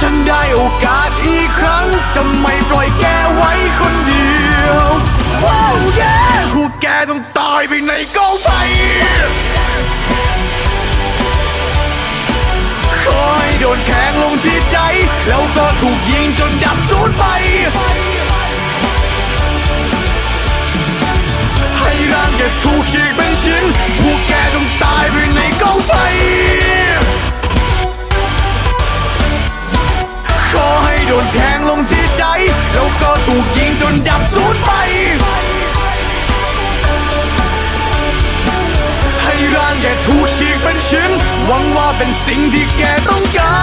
ฉันได้โอกาสอีกครั้ง จะไม่ปล่อยแกไว้คนเดียว ว้าวแย่พวกแกต้องตายไปในกองไฟขอให้โดนแทงลงที่ใจ แล้วก็ถูกยิงจนดับสูญ แทงลงที่ใจ แล้วก็ถูกยิงจนดับสูญไป ให้ร่างแกถูกฉีกเป็นชิ้น หวังว่าเป็นสิ่งที่แกต้องการ